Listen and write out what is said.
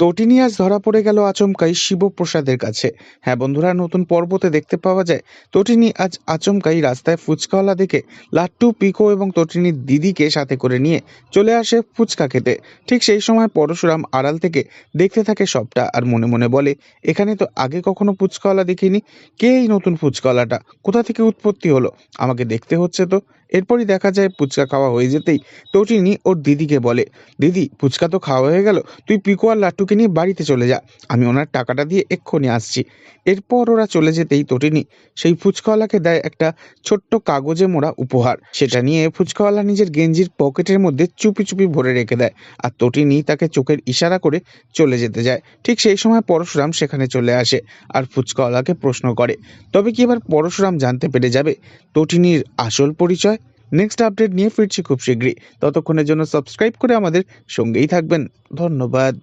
তটিনী আজ ধরা পড়ে গেল আচমকাই শিবপ্রসাদের কাছে। হ্যাঁ বন্ধুরা, নতুন পর্বতে দেখতে পাওয়া যায় তটিনী আজ আচমকাই রাস্তায় ফুচকাওয়ালা দেখে লাট্টু, পিকো এবং তটিনীর দিদিকে সাথে করে নিয়ে চলে আসে ফুচকা খেতে। ঠিক সেই সময় পরশুরাম আড়াল থেকে দেখতে থাকে সবটা আর মনে মনে বলে, এখানে তো আগে কখনো ফুচকাওয়ালা দেখিনি, কে এই নতুন ফুচকাওয়ালাটা? কোথা থেকে উৎপত্তি হলো? আমাকে দেখতে হচ্ছে তো। এরপরই দেখা যায় ফুচকা খাওয়া হয়ে যেতেই তটিনী ওর দিদিকে বলে, দিদি, ফুচকা তো খাওয়া হয়ে গেল, তুই পিকো আর লাট্টুকে নিয়ে বাড়িতে চলে যা। আমি ওনার টাকাটা দিয়ে এক্ষুনি আসছি। এরপর ওরা চলে যেতেই তটিনী সেই ফুচকাওয়ালাকে দেয় একটা ছোট্ট কাগজে মোড়া উপহার। সেটা নিয়ে ফুচকাওয়ালা নিজের গেঞ্জির পকেটের মধ্যে চুপি চুপি ভরে রেখে দেয় আর তটিনী তাকে চোখের ইশারা করে চলে যেতে যায়। ঠিক সেই সময় পরশুরাম সেখানে চলে আসে আর ফুচকাওয়ালাকে প্রশ্ন করে, তবে কি এবার পরশুরাম জানতে পেরে যাবে তটিনীর আসল পরিচয়? নেক্সট আপডেট নিয়ে ফিরছি খুব শীঘ্রই। ততক্ষণের জন্য সাবস্ক্রাইব করে আমাদের সঙ্গেই থাকবেন। ধন্যবাদ।